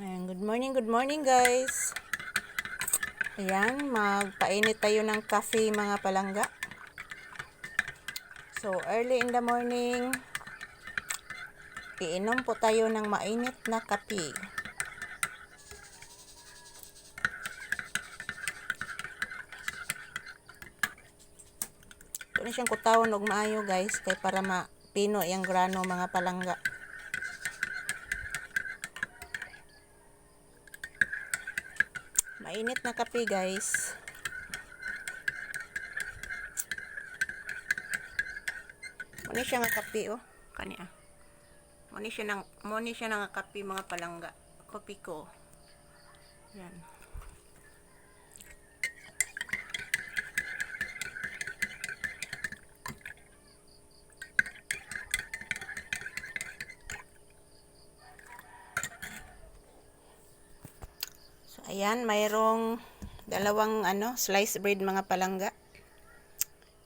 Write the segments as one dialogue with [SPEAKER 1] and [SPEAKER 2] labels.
[SPEAKER 1] Ayan, good morning, good morning guys. Ayan, magpainit tayo ng cafe mga palangga. So, early in the morning, iinom po tayo ng mainit na kape. Ito na siyang kutawon og maayo guys, kay para mapino yung grano mga palangga. Mainit na kape, guys. Muni siya nga kape, oh. Kani ah. Muni siya ng muni siya nga kape mga palangga. Kopi ko. Yan. Ayan, mayroong dalawang ano, slice bread mga palangga.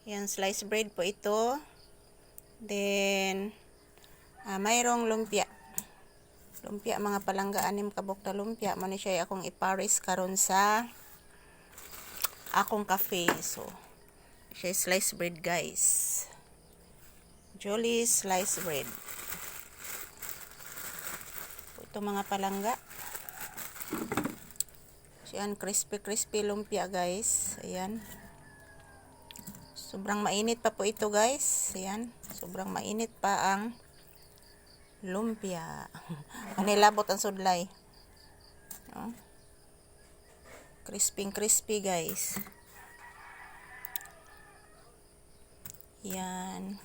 [SPEAKER 1] Ayan, slice bread po ito. Then, ah, mayroong lumpia. Lumpia mga palangga, anim kabok na lumpia. Muna siya akong iparis karon sa akong cafe. So, siya slice bread guys. Jolly slice bread. Ito mga palangga. Ayan, crispy crispy lumpia guys. Ayan. Sobrang mainit pa po ito guys. Ayan. Sobrang mainit pa ang lumpia. Manilabot ang sudlay. Oh. Crispy crispy guys. Yan.